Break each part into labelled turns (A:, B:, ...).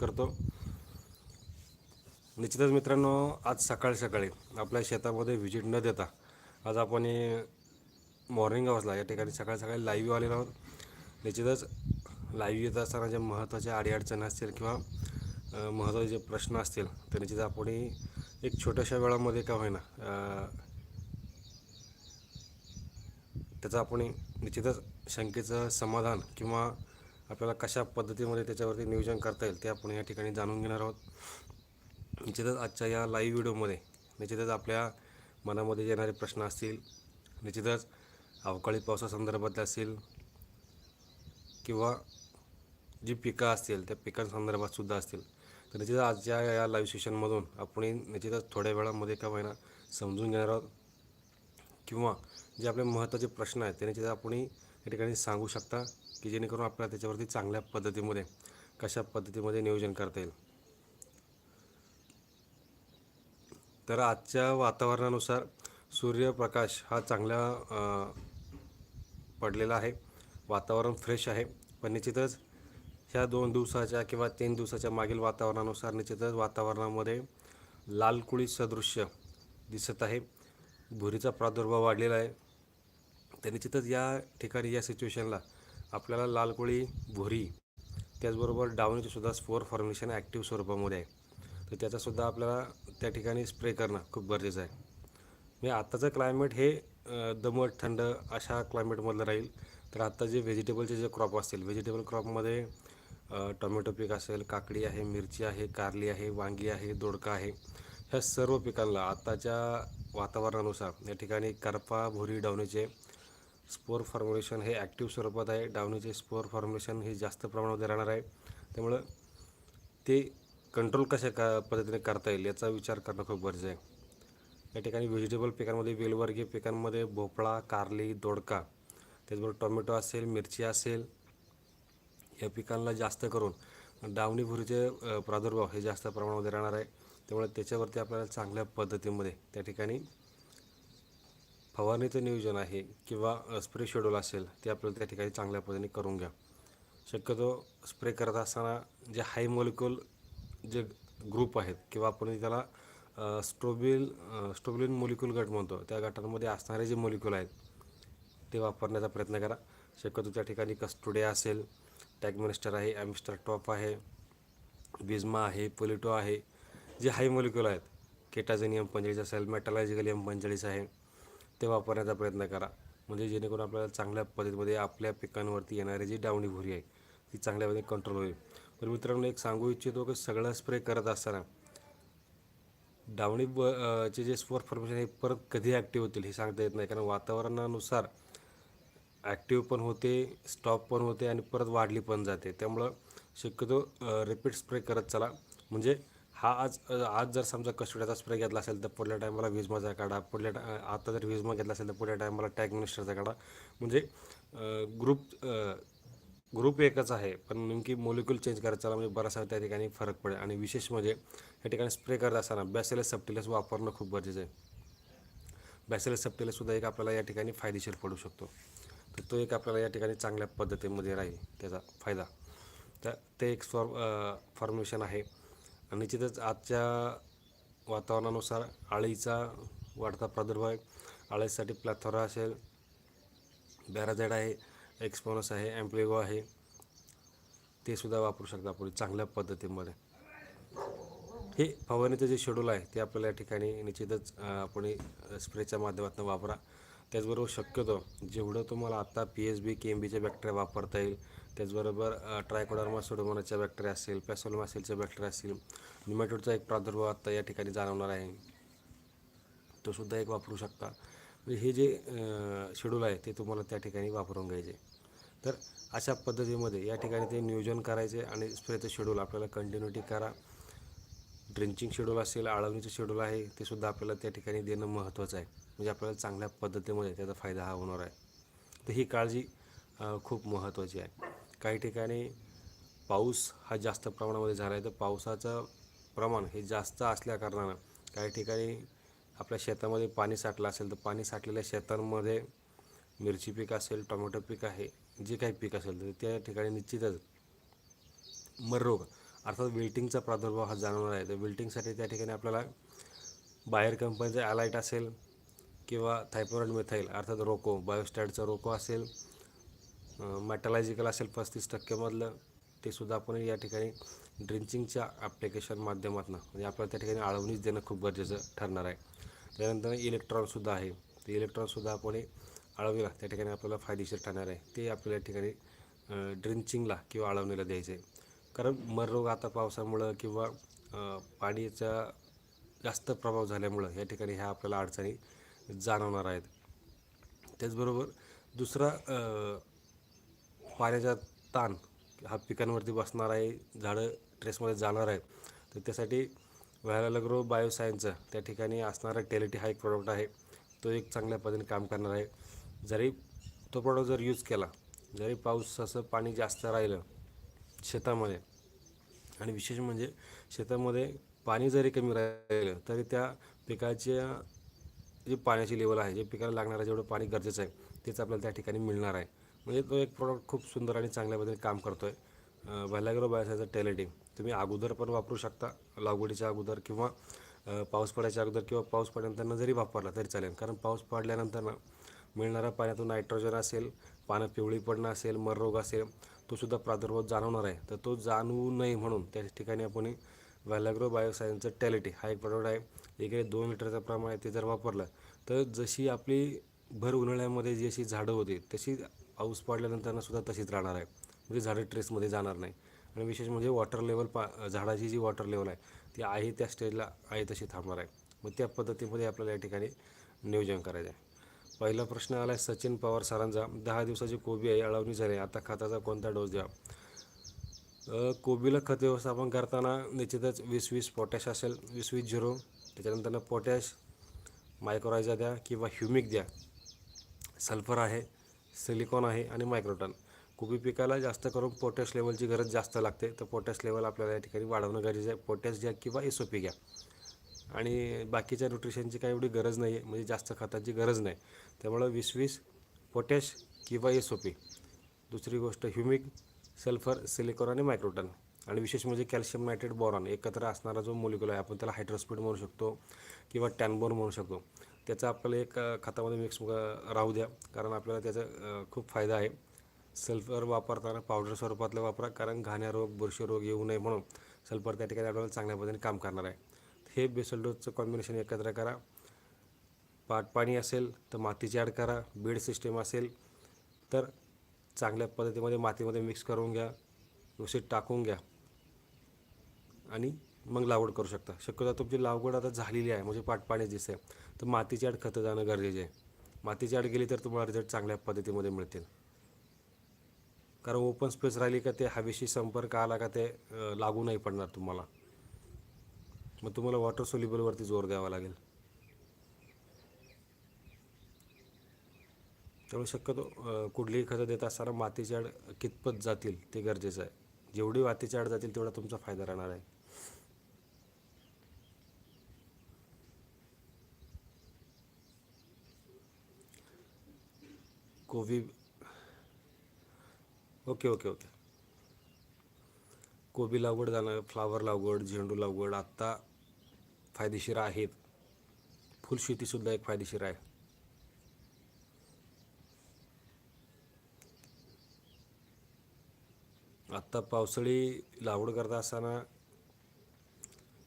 A: करतो. निश्चितच मित्रांनो आज सकाळी सकाळी आपल्या शेतामध्ये व्हिजिट न देता आज आपण मॉर्निंग आवर्सला या ठिकाणी सकाळी सकाळी लाईव्ह आलेलो आहोत. निश्चितच लाईव्ह येत असताना ज्या महत्त्वाच्या अडीअडचणी असतील किंवा महत्त्वाचे जे प्रश्न असतील तर निश्चित आपण एक छोट्याशा वेळामध्ये का होईना त्याचा त्याचं आपण निश्चितच शंकेचं समाधान किंवा आपल्याला कशा पद्धतीमध्ये त्याच्यावरती नियोजन करता येईल ते आपण या ठिकाणी जाणून घेणार आहोत. निश्चितच आजच्या या लाईव्ह व्हिडिओमध्ये निश्चितच आपल्या मनामध्ये येणारे प्रश्न असतील निश्चितच अवकाळी पावसासंदर्भातले असतील किंवा जी पिकं असतील त्या पिकांसंदर्भात सुद्धा असतील तर निश्चितच आजच्या या लाईव्ह सेशनमधून आपण निश्चितच थोड्या वेळामध्ये का होईना समजून घेणार आहोत. किंवा जे आपले महत्त्वाचे प्रश्न आहेत ते निश्चित आपण या ठिकाणी सांगू शकता की जेणेकरून आपल्याला त्याच्यावरती चांगल्या पद्धतीमध्ये कशा पद्धतीमध्ये नियोजन करता येईल. तर आजच्या वातावरणानुसार सूर्यप्रकाश हा चांगला पडलेला आहे. वातावरण फ्रेश आहे. पण निश्चितच ह्या दोन दिवसाच्या किंवा तीन दिवसाच्या मागील वातावरणानुसार निश्चितच वातावरणामध्ये लाल कुळी सदृश्य दिसत आहे. भुरीचा प्रादुर्भाव वाढलेला आहे. तर निश्चितच या ठिकाणी या सिच्युएशनला आपल्याला लाल कोळी भोरी त्याचबरोबर डावणीचे सुद्धा स्पोर फॉर्मेशन ॲक्टिव्ह स्वरूपामध्ये आहे. तर त्याचासुद्धा आपल्याला त्या ठिकाणी स्प्रे करणं खूप गरजेचं आहे. म्हणजे आत्ताचं क्लायमेट हे दमट थंड अशा क्लायमेटमधलं राहील. तर आत्ता जे व्हेजिटेबलचे जे क्रॉप असतील व्हेजिटेबल क्रॉपमध्ये टोमॅटो पीक असेल काकडी आहे मिरची आहे कारली आहे वांगी आहे दोडका आहे. ह्या सर्व पिकांना आत्ताच्या वातावरणानुसार या ठिकाणी करपा भुरी डावणीचे स्पोअर फॉर्म्युलेशन हे ॲक्टिव्ह स्वरूपात आहे. डावणीचे स्पोअर फॉर्म्युलेशन हे जास्त प्रमाणामध्ये राहणार आहे. त्यामुळं ते कंट्रोल कशा का पद्धतीने करता येईल याचा विचार करणं खूप गरजेचं आहे. या ठिकाणी व्हेजिटेबल पिकांमध्ये वेलवर्गीय पिकांमध्ये भोपळा कारली दोडका त्याचबरोबर टोमॅटो असेल मिरची असेल या पिकांना जास्त करून डावणी भुरीचे प्रादुर्भाव हे जास्त प्रमाणामध्ये राहणार आहे. त्यामुळे त्याच्यावरती आपल्याला चांगल्या पद्धतीमध्ये त्या ठिकाणी फवारणीचं नियोजन आहे किंवा स्प्रे शेड्यूल असेल ते आपल्याला त्या ठिकाणी चांगल्या पद्धतीने करून घ्या. शक्यतो स्प्रे करत असताना जे हाय मॉलिक्युल जे ग्रुप आहेत किंवा आपण त्याला स्ट्रोबिल स्ट्रोबिलिन मॉलिक्युल गट म्हणतो त्या गटांमध्ये असणारे जे मॉलिक्युल आहेत ते वापरण्याचा प्रयत्न करा. शक्यतो त्या ठिकाणी कस्टुडे असेल टॅगमिनिस्टर आहे ॲमिस्टर टॉप आहे बिझमा आहे पोलिटो आहे जे हाय मॉलिक्युल आहेत केटाजेनियम पंचेचाळीस असेल मेटालायजिकलियम पंचेचाळीस आहे ते वापरण्याचा प्रयत्न करा. म्हणजे जेणेकरून आपल्याला चांगल्या पद्धतीमध्ये आपल्या पिकांवरती येणारी जी डावणी भुरी आहे ती चांगल्या पद्धतीने कंट्रोल होईल. पण मित्रांनो एक सांगू इच्छितो की सगळं स्प्रे करत असताना डावणी ब चे जे स्पोर फॉर्मेशन हे परत कधी ॲक्टिव्ह होतील हे सांगता येत नाही. कारण वातावरणानुसार ॲक्टिव्ह पण होते स्टॉप पण होते आणि परत वाढली पण जाते. त्यामुळं शक्यतो रिपीट स्प्रे करत चला. म्हणजे हा आज आज जर समजा कस्टोडियाचा स्प्रे घेतला असेल तर पुढल्या टायमाला विजमाचा काढा. पुढल्या टा आता जर विजमा घेतला असेल तर पुढल्या टायमाला टॅग मिनिस्टरचा काढा. म्हणजे ग्रुप ग्रुप एकच आहे. पण नेमकी मोलिक्युल चेंज करायचा म्हणजे बराचसा त्या ठिकाणी फरक पडेल. आणि विशेष म्हणजे या ठिकाणी स्प्रे करत असताना बॅसेलस सबटिलस वापरणं खूप गरजेचं आहे. बॅसेलस सप्टिलससुद्धा एक आपल्याला या ठिकाणी फायदेशीर पडू शकतो. तर तो एक आपल्याला या ठिकाणी चांगल्या पद्धतीमध्ये राहील त्याचा फायदा. तर ते एक फॉर्म फॉर्म्युलेशन आहे. निश्चितच आजच्या वातावरणानुसार आळीचा वाढता प्रादुर्भाव आहे. आळीसाठी प्लॅथोरा असेल बॅराझेड आहे एक्सपोनस आहे ॲम्प्लेगो आहे. ते सुद्धा वापरू शकता आपण चांगल्या पद्धतीमध्ये. हे फवारणीचं जे शेड्यूल आहे ते आपल्याला या ठिकाणी निश्चितच आपण स्प्रेच्या माध्यमातून वापरा. त्याचबरोबर शक्यतो जेवढं तुम्हाला आत्ता P H B K M बीच्या बॅक्टेरिया वापरता येईल त्याचबरोबर ट्रायकोडर्मा सोडोमोनाच्या बॅक्टेरिया असेल पॅसोलमासेलच्या बॅक्टेरिया असतील निमॅटोडचा एक प्रादुर्भाव आत्ता या ठिकाणी जाणवणार आहे. तो सुद्धा एक वापरू शकता. म्हणजे हे जे शेड्यूल आहे ते तुम्हाला त्या ठिकाणी वापरून घ्यायचे. तर अशा पद्धतीमध्ये या ठिकाणी ते नियोजन करायचे आणि स्प्रेचं शेड्यूल आपल्याला कंटिन्युटी करा. ड्रिंचिंग शेड्यूल असेल आळवणीचं शेड्यूल आहे ते सुद्धा आपल्याला त्या ठिकाणी देणं महत्त्वाचं आहे. म्हणजे आपल्याला चांगल्या पद्धतीमध्ये त्याचा फायदा हा होणार आहे. तर ही काळजी खूप महत्त्वाची आहे. काही ठिकाणी पाऊस हा जास्त प्रमाणामध्ये झाला आहे तर पावसाचं प्रमाण हे जास्त असल्याकारणानं काही ठिकाणी आपल्या शेतामध्ये पाणी साठलं असेल तर पाणी साठलेल्या शेतांमध्ये मिरची पीक असेल टोमॅटो पीक आहे जे काही पीक असेल तर त्या ठिकाणी निश्चितच मर रोग अर्थात विल्टिंगचा प्रादुर्भाव हा जाणवणार आहे. तर विल्टिंगसाठी त्या ठिकाणी आपल्याला बाहेर कंपनीचं ॲलाईट असेल किंवा थायपोरॉइड मिथाईल अर्थात रोको बायोस्टॅटचा रोको असेल मॅटॅलॉजिकल असेल पस्तीस टक्केमधलं ते सुद्धा आपण या ठिकाणी ड्रिंचिंगच्या ॲप्लिकेशन माध्यमातून म्हणजे आपल्याला त्या ठिकाणी आळवणीच देणं खूप गरजेचं ठरणार आहे. त्यानंतर इलेक्ट्रॉनसुद्धा आहे. ते इलेक्ट्रॉनसुद्धा आपण हे आळवणीला त्या ठिकाणी आपल्याला फायदेशीर ठरणार आहे. ते आपल्याला या ठिकाणी ड्रिंचिंगला किंवा आळवणीला द्यायचं आहे कारण मररोग आता पावसामुळं किंवा पाण्याचा पाणीचा जास्त प्रभाव झाल्यामुळं या ठिकाणी ह्या आपल्याला अडचणी जाणवणार आहेत. त्याचबरोबर दुसरा पाण्याचा ताण हा पिकांवरती बसणार आहे झाडं ट्रेसमध्ये जाणार आहे तर त्यासाठी व्हायलाग्रो बायोसायन्सचं त्या ठिकाणी असणारा टेलिटी हा एक प्रॉडक्ट आहे. तो एक चांगल्या पद्धतीने काम करणार आहे. जरी तो प्रॉडक्ट जर यूज केला जरी पाऊस असं पाणी जास्त राहिलं शेतामध्ये आणि विशेष म्हणजे शेतामध्ये पाणी जरी कमी राहिलं तरी त्या पिकाच्या जे पाण्याची लेवल आहे जे पिकाला लागणारं जेवढं पाणी गरजेचं आहे तेच आपल्याला त्या ठिकाणी मिळणार आहे. म्हणजे तो एक प्रॉडक्ट खूप सुंदर आणि चांगल्या पद्धतीने काम करतो आहे व्हॅलाग्रो बायसायचं टेलेटिंग तुम्ही अगोदर पण वापरू शकता लागवडीच्या अगोदर किंवा पाऊस पडायच्या अगोदर किंवा पाऊस पडल्यानंतर जरी वापरला तरी चालेल. कारण पाऊस पडल्यानंतर ना मिळणाऱ्या पाण्यातून नायट्रोजन असेल पानं पिवळी पडणं असेल मररोग असेल तो सुद्धा प्रादुर्भाव जाणवणार आहे. तर तो जाणवू नये म्हणून त्या ठिकाणी आपण व्हॅलाग्रो बायोसायन्सचं टॅलिटी हा एक प्रॉडक्ट आहे. एक दोन लिटरचं प्रमाण आहे ते जर वापरलं तर जशी आपली भर उन्हाळ्यामध्ये जशी झाडं होती तशी पाऊस पडल्यानंतर सुद्धा तशीच राहणार आहे. म्हणजे झाडं ट्रेसमध्ये जाणार नाही. आणि विशेष म्हणजे वॉटर लेवल पा झाडाची जी वॉटर लेवल आहे ती आहे त्या स्टेजला आहे तशी थांबणार आहे. मग त्या पद्धतीमध्ये आपल्याला या ठिकाणी नियोजन करायचं आहे. पहिला प्रश्न आला आहे सचिन पवार सरांचा. दहा दिवसाची कोबी आहे अळवणी झाली आता खताचा कोणता डोस द्यावा? कोबीला खत व्यवस्थापन करताना निश्चितच वीस वीस पोटॅश असेल वीस वीस झिरो. त्याच्यानंतर पोटॅश मायक्रोरायझा द्या किंवा ह्युमिक द्या. सल्फर आहे सिलिकॉन आहे आणि मायक्रोटन कोबी पिकाला जास्त करून पोटॅश लेवलची गरज जास्त लागते. तर पोटॅश लेवल आपल्याला या ठिकाणी वाढवणं गरजेचं आहे. पोटॅश घ्या किंवा एस ओ पी घ्या. आणि बाकीच्या न्यूट्रिशनची काही एवढी गरज नाही आहे म्हणजे जास्त खताची गरज नाही. त्यामुळं वीस वीस पोटॅश किंवा एस ओ पी दुसरी गोष्ट ह्युमिक सल्फर सिलिकॉन आणि मायक्रोटन. आणि विशेष म्हणजे कॅल्शियम नायट्रेट बोरॉन एकत्र असणारा जो मोलिक्युल आहे आपण त्याला हायड्रोस्पीड म्हणू शकतो किंवा टॅनबोर म्हणू शकतो. त्याचा आपल्याला एक खतामध्ये मिक्स राहू द्या. कारण आपल्याला त्याचा खूप फायदा आहे. सल्फर वापरताना पावडर स्वरूपातलं वापरा. कारण घाण्या रोग बुरशी रोग येऊ नये म्हणून सल्फर त्या ठिकाणी आपल्याला चांगल्या पद्धतीने काम करणार आहे. हे बेसल कॉम्बिनेशन एकत्र करा. पाटपाणी असेल तर मातीची ॲड करा. बेड सिस्टीम असेल तर चांगल्या पद्धतीमध्ये मातीमध्ये मिक्स करून घ्या व्यवस्थित टाकून घ्या. आणि मग लागवड करू शकता. शक्यतो तुमची लागवड आता झालेली आहे म्हणजे पाटपाणी दिसते तर मातीची आड खतं जाणं गरजेचे आहे. मातीची आड गेली तर तुम्हाला रिझल्ट चांगल्या पद्धतीमध्ये मिळतील. कारण ओपन स्पेस राहिली का ते हवेशी संपर्क आला का ते लागू नाही पडणार तुम्हाला. मग तुम्हाला वॉटर सोल्युबलवरती जोर द्यावा लागेल. त्यामुळे शक्यतो कुठलीही खतं देत असताना मातीची आड कितपत जातील ते गरजेचं आहे. जेवढी मातीची आड जातील तेवढा तुमचा फायदा राहणार आहे. कोबी ओके ओके ओके. कोबी लागवड झालं फ्लावर लागवड झेंडू लागवड आत्ता फायदेशीर आहेत. फुलशेतीसुद्धा एक फायदेशीर आहे. आत्ता पावसाळी लागवड करत असताना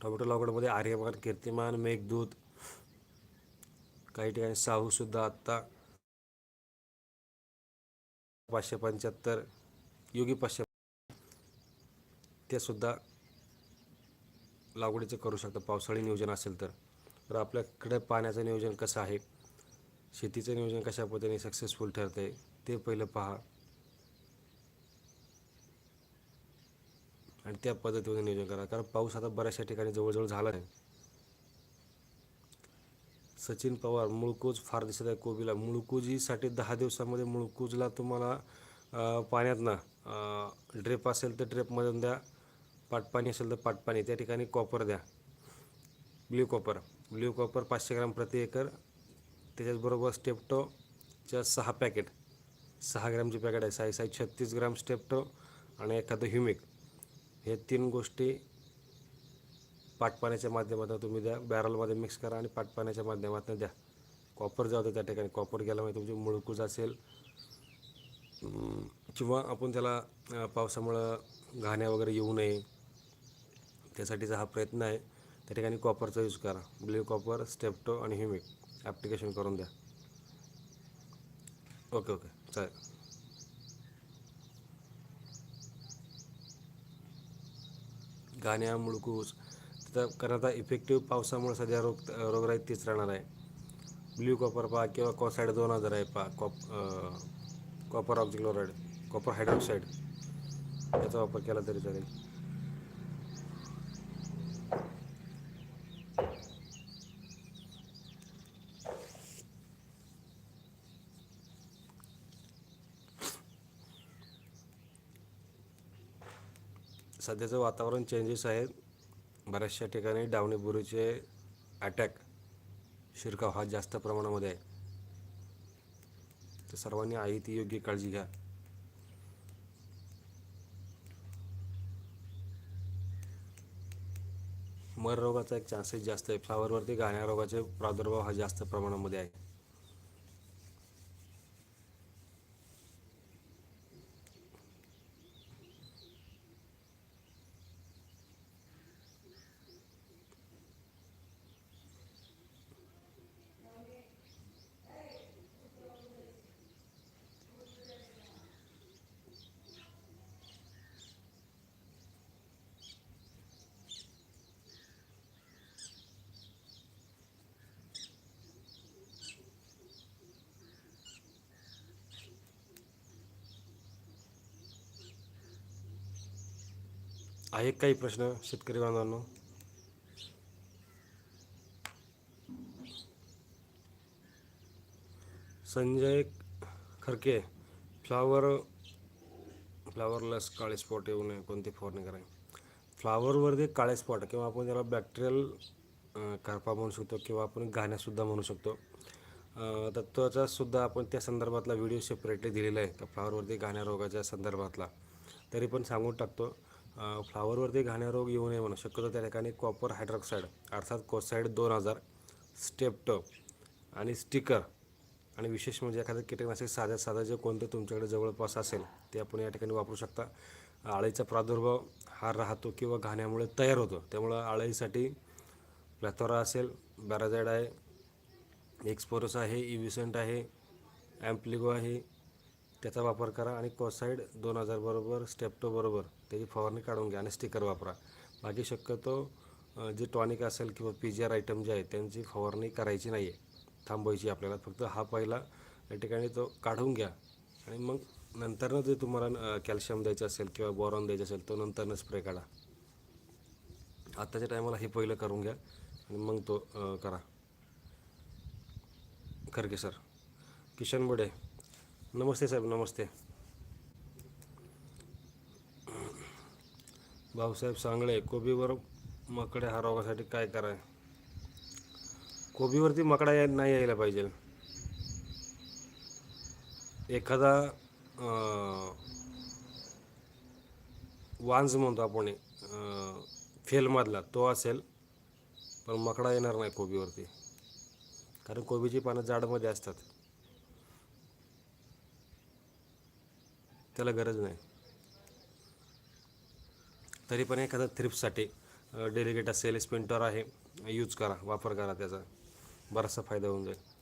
A: टोमॅटो लागवडमध्ये आर्यमान कीर्तिमान मेघदूत काही ठिकाणी साहूसुद्धा आत्ता पाचशे पंच्याहत्तर योगी पाचशे ते सुद्धा लागवडीचं करू शकता पावसाळी नियोजन असेल तर. तर आपल्याकडे पाण्याचं नियोजन कसं आहे? शेतीचं नियोजन कशा पद्धतीने सक्सेसफुल ठरतं आहे ते पहिलं पहा. आणि त्या पद्धतीमध्ये नियोजन करा. कारण पाऊस आता बऱ्याचशा ठिकाणी जवळजवळ झाला नाही सचिन पवार मुळकोज फार दिसत आहे कोबीला. मुळकोजीसाठी दहा दिवसामध्ये मुळकोजला तुम्हाला पाण्यात ना ड्रेप असेल तर ड्रेपमधून द्या. पाटपाणी असेल तर पाटपाणी. त्या ठिकाणी कॉपर द्या. ब्ल्यू कॉपर ब्ल्यू कॉपर पाचशे ग्राम प्रति एकर. त्याच्याचबरोबर स्टेप्टोच्या सहा पॅकेट सहा ग्रॅमचे पॅकेट आहे. साई साई छत्तीस ग्राम स्टेप्टो आणि एखादं ह्युमिक हे तीन गोष्टी पाटपाण्याच्या माध्यमातून तुम्ही द्या बॅरलमध्ये मिक्स करा आणि पाटपाण्याच्या माध्यमातून द्या. कॉपर जाऊ दे त्या ठिकाणी. कॉपर गेल्यामुळे म्हणजे तुमची मुळकूज असेल. किंवा आपण त्याला पावसामुळं घाण्या वगैरे येऊ नये. त्यासाठीचा हा प्रयत्न आहे. त्या ठिकाणी कॉपरचा यूज करा. ब्ल्यू कॉपर स्टेप्टो आणि ह्युमिक ॲप्लिकेशन करून द्या. ओके ओके चालेल. गाण्या मुळकूस. त्याचा कारण आता इफेक्टिव्ह पावसामुळे सध्या रोग रोगराई तीच राहणार आहे. ब्ल्यू कॉपर पहा किंवा कॉसाईड दोन हजार आहे पहा. Cop copper oxychloride copper hydroxide याचा वापर केला तरी चालेल. सध्याचं वातावरण चेंजेस आहे. बऱ्याचशा ठिकाणी डावणी बुरीचे अटॅक शिरकाव हा जास्त प्रमाणामध्ये आहे. तर सर्वांनी आई ती योग्य काळजी घ्या. मर रोगाचा एक चान्सेस जास्त आहे. फ्लावरवरती गाण्या रोगाचे प्रादुर्भाव हा जास्त प्रमाणामध्ये आहे. आहे काही प्रश्न शेतकरी बांधवांनो? संजय खरके फ्लावर फ्लावरलेस काळे स्पॉट येऊ नये कोणती फवारणी करावी? फ्लावरवरती काळे स्पॉट किंवा आपण त्याला बॅक्टेरियल करपा म्हणू शकतो किंवा आपण घाण्यासुद्धा म्हणू शकतो. अं, तर सुद्धा आपण त्या संदर्भातला व्हिडिओ सेपरेटली दिलेला आहे. का फ्लावरवरती घाण्या रोगाच्या संदर्भातला. तरी पण सांगून टाकतो. फ्लावरवरती घाणेरोग रोग येऊ नये म्हणून. शक्यतो त्या ठिकाणी कॉपर हायड्रॉक्साईड अर्थात कोसाईड दोन हजार स्टेपटप आणि स्टिकर आणि विशेष म्हणजे एखादं कीटकनाशक साध्या साधं जे कोणतं तुमच्याकडे जवळपास असेल ते आपण या ठिकाणी वापरू शकता. आळीचा प्रादुर्भाव हा राहतो किंवा घाण्यामुळे तयार होतो. त्यामुळं आळीसाठी प्लॅथोरा असेल बॅराझाईड आहे एक्सपोरस आहे इव्हिसंट आहे ॲम्प्लिगो आहे त्याचा वापर करा आणि कोसाईड दोन हजार बरोबर स्टेप्टो बरोबर त्याची फवारणी काढून घ्या आणि स्टिकर वापरा. बाकी शक्यतो जे टॉनिक असेल किंवा पी जी आर आयटम जे आहेत त्यांची फवारणी करायची नाही आहे थांबवायची आपल्याला. फक्त हा पहिला या ठिकाणी तो काढून घ्या. आणि मग नंतरनं जे तुम्हाला कॅल्शियम द्यायचं असेल किंवा बोरॉन द्यायचं असेल तो नंतरनं स्प्रे काढा. आत्ताच्या टायमाला हे पहिलं करून घ्या आणि मग तो करा. खरगे सर. किशन बडे. नमस्ते साहेब नमस्ते. भाऊसाहेब सांगळे कोबीवर मकडे हा रोगासाठी काय कराय कोबीवरती मकडा या नाही यायला पाहिजे. एखादा वांज म्हणतो आपण फेलमधला तो असेल पण मकडा येणार नाही कोबीवरती. कारण कोबीची पानं जाडमध्ये असतात. त्याला गरज नाही. तरी पण एखादा थ्रिप्ससाठी डेलिगेट असेल स्पिंटर आहे यूज करा वापर करा त्याचा. बराचसा फायदा होऊन जाईल.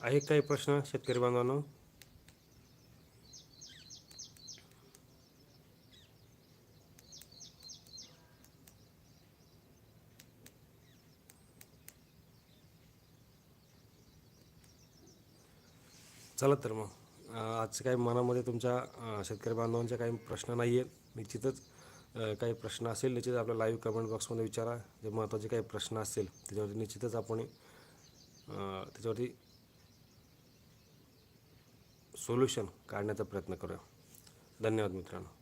A: आहे काही प्रश्न शेतकरी बांधवांनो? चला तर मग. आज काही मनामध्ये तुमच्या शेतकरी बांधवांचे काही प्रश्न नाही आहेत निश्चितच. काही प्रश्न असेल निश्चित आपल्या लाईव्ह कमेंट बॉक्समध्ये विचारा. जे महत्त्वाचे काही प्रश्न असतील त्याच्यावरती निश्चितच आपण त्याच्यावरती सोल्युशन काढण्याचा प्रयत्न करूया. धन्यवाद मित्रांनो.